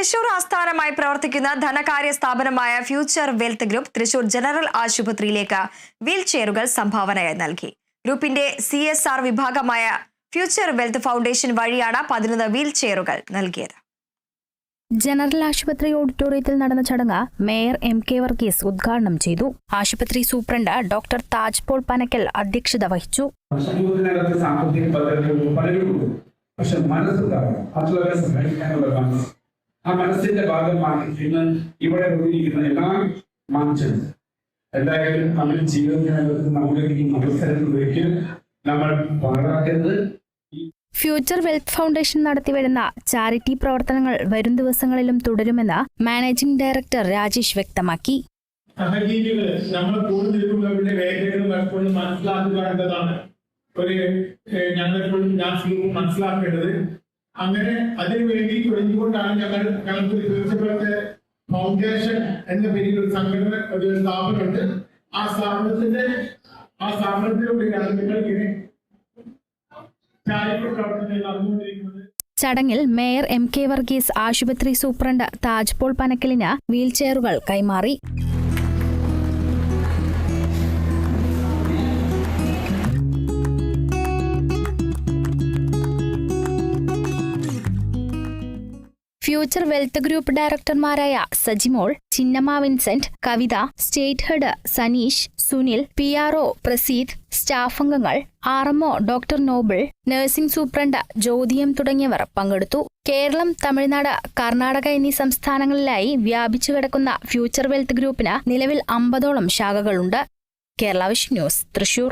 തൃശൂർ ആസ്ഥാനമായി പ്രവർത്തിക്കുന്ന ധനകാര്യ സ്ഥാപനമായ future wealth group Thrissur general ആശുപത്രിയിലേക്ക് വീൽ ചെയറുകൾ സംഭാവനയായി നൽകി. ഗ്രൂപ്പിന്റെ സി എസ് ആർ വിഭാഗമായ ഫ്യൂച്ചർ വെൽത്ത് ഫൗണ്ടേഷൻ വഴിയാണ് പതിനൊന്ന് വീൽ ചെയറുകൾ നൽകിയത്. ജനറൽ ആശുപത്രി ഓഡിറ്റോറിയത്തിൽ നടന്ന ചടങ്ങ് മേയർ എം കെ വർഗീസ് ഉദ്ഘാടനം ചെയ്തു. ആശുപത്രി superintendent doctor Taj Paul Panakkal അധ്യക്ഷത വഹിച്ചു. പക്ഷെ മനസ്സുണ്ടാവണം. മറ്റുള്ളവരെ സഹായിക്കാനുള്ള മനസ്സ്. ആ മനസ്സിന്റെ ഭാഗമാണ് ഇന്ന് ഇവിടെ കൂടിയിരിക്കുന്ന എല്ലാ മാറ്റം എന്തായാലും നമ്മുടെ ജീവിതത്തിനകത്ത് നമുക്ക് ഈ അവസരം നമ്മൾ പാഴാക്കരുത്. ഫ്യൂച്ചർ വെൽത്ത് ഫൗണ്ടേഷൻ നടത്തിവരുന്ന ചാരിറ്റി പ്രവർത്തനങ്ങൾ വരും ദിവസങ്ങളിലും തുടരുമെന്ന് മാനേജിംഗ് ഡയറക്ടർ രാജേഷ് വ്യക്തമാക്കി. സഹജീവികൾ നമ്മൾ വേദനകളും എപ്പോഴും മനസ്സിലാക്കുക എന്നതാണ് ഒരു ഞങ്ങൾ ഞാൻ മനസ്സിലാക്കേണ്ടത് അങ്ങനെ അതിനുവേണ്ടി തുടങ്ങിക്കൊണ്ടാണ് ഞങ്ങൾ ഞങ്ങൾക്ക് തീർച്ചയായിട്ടും ഫൗണ്ടേഷൻ എന്ന പേരിൽ ഒരു സംഘടന ഒരു സ്ഥാപനമുണ്ട്. ആ സ്ഥാപനത്തിന്റെ ആ സ്ഥാപനത്തിലൂടെയാണ് നിങ്ങൾ ചടങ്ങിൽ മേയർ എം കെ വർഗീസ് ആശുപത്രി സൂപ്രണ്ട് താജ്പോൾ പനക്കലിന് വീൽചെയറുകൾ കൈമാറി. Future wealth group ഡയറക്ടർമാരായ Sajimol Chinnamma Vincent Kavitha state head Saneesh Sunil P R O Praseed staff അംഗങ്ങൾ R doctor Noble nursing superintendent ജ്യോതിയം തുടങ്ങിയവർ പങ്കെടുത്തു. കേരളം തമിഴ്നാട് കർണാടക എന്നീ സംസ്ഥാനങ്ങളിലായി വ്യാപിച്ചു കിടക്കുന്ന ഫ്യൂച്ചർ വെൽത്ത് ഗ്രൂപ്പിന് നിലവിൽ അമ്പതോളം ശാഖകളുണ്ട്. കേരളാവിഷ് ന്യൂസ് തൃശൂർ.